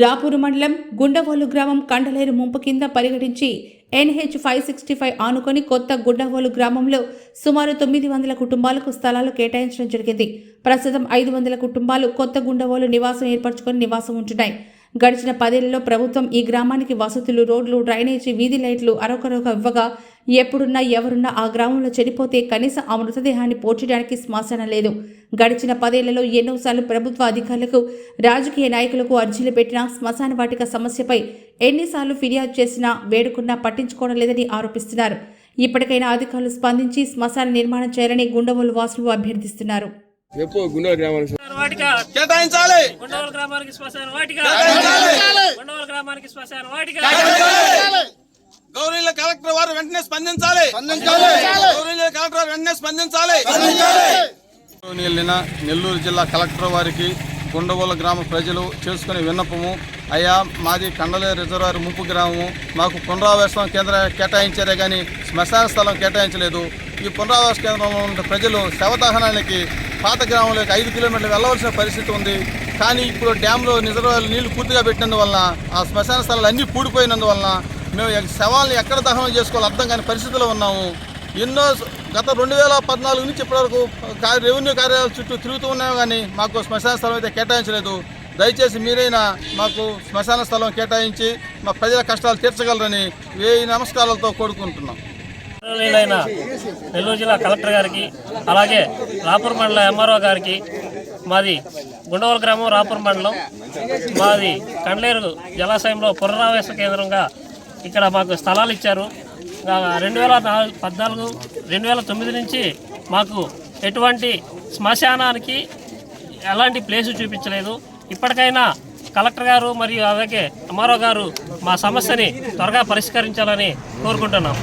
రాపూరు మండలం గుండవోలు గ్రామం కండలేరు ముంపు కింద పరిగణించి ఎన్హెచ్ ఫైవ్ సిక్స్టీ ఫైవ్ ఆనుకొని కొత్త గుండవోలు గ్రామంలో సుమారు తొమ్మిది వందల కుటుంబాలకు స్థలాలు కేటాయించడం జరిగింది. ప్రస్తుతం ఐదు వందల కుటుంబాలు కొత్త గుండవోలు నివాసం ఏర్పరచుకొని నివాసం ఉంటున్నాయి. గడిచిన పదేళ్ళలో ప్రభుత్వం ఈ గ్రామానికి వసతులు రోడ్లు డ్రైనేజీ వీధి లైట్లు అరొకరొక ఇవ్వగా ఎప్పుడున్నా ఎవరున్నా ఆ గ్రామంలో చనిపోతే కనీసం ఆ మృతదేహాన్ని పోర్చడానికి శ్మశానం లేదు. గడిచిన పదేళ్ళలో ఎన్నోసార్లు ప్రభుత్వ అధికారులకు రాజకీయ నాయకులకు అర్జీలు పెట్టినా శ్మశాన వాటిక సమస్యపై ఎన్నిసార్లు ఫిర్యాదు చేసినా వేడుకున్నా పట్టించుకోవడం లేదని ఆరోపిస్తున్నారు. ఇప్పటికైనా అధికారులు స్పందించి శ్మశాన నిర్మాణం చేయాలని గుండవోలు వాసులు అభ్యర్థిస్తున్నారు. గ్రామానికి వాటిక. కేటాయించాలి. గుండవల గ్రామానికి శ్మశాన వాటిక. గుండవల గ్రామానికి శ్మశాన వాటిక. గౌరీల కలెక్టర్ వారు వెంటనే స్పందించాలి. గౌరీల కలెక్టర్ వారు వెంటనే స్పందించాలి. వెళ్ళిన నెల్లూరు జిల్లా కలెక్టర్ వారికి గుండవోల గ్రామ ప్రజలు చేసుకునే విన్నపము అయ్యా మాది కండలే రిజర్వాయర్ ముంపు గ్రామము మాకు పునరావాసం కేంద్రం కేటాయించారే కానీ శ్మశాన స్థలం కేటాయించలేదు. ఈ పునరావాస కేంద్రంలో ఉన్న ప్రజలు శవదహనానికి పాత గ్రామంలోకి ఐదు కిలోమీటర్లు వెళ్ళవలసిన పరిస్థితి ఉంది. కానీ ఇప్పుడు డ్యాంలో రిజర్వాయర్లు నీళ్ళు పూర్తిగా పెట్టినందువలన ఆ శ్మశాన స్థలాలు అన్నీ పూడిపోయినందువలన మేము ఎక్- శవాల్ని ఎక్కడ దహనం చేసుకోవాలో అర్థం కాని పరిస్థితిలో ఉన్నాము. ఎన్నో గత రెండు వేల పద్నాలుగు నుంచి ఇప్పటివరకు రెవెన్యూ కార్యాలయాల చుట్టూ తిరుగుతూ ఉన్నాము కానీ మాకు శ్మశాన స్థలం అయితే కేటాయించలేదు. దయచేసి మీరైనా మాకు శ్మశాన స్థలం కేటాయించి మా ప్రజల కష్టాలు తీర్చగలరని వేయి నమస్కారాలతో కోరుకుంటున్నాం. నెల్లూరు జిల్లా కలెక్టర్ గారికి అలాగే రాపూర్ మండల ఎంఆర్ఓ గారికి మాది గుండవల గ్రామం రాపూర్ మండలం. మాది కండ్లేరు జలాశయంలో పునరావాస కేంద్రంగా ఇక్కడ మాకు స్థలాలు ఇచ్చారు. రెండు వేల నాలుగు పద్నాలుగు రెండు వేల తొమ్మిది నుంచి మాకు ఎటువంటి శ్మశానానికి ఎలాంటి ప్లేసు చూపించలేదు. ఇప్పటికైనా కలెక్టర్ గారు మరియు అలాగే ఎంఆర్ఓ గారు మా సమస్యని త్వరగా పరిష్కరించాలని కోరుకుంటున్నాం.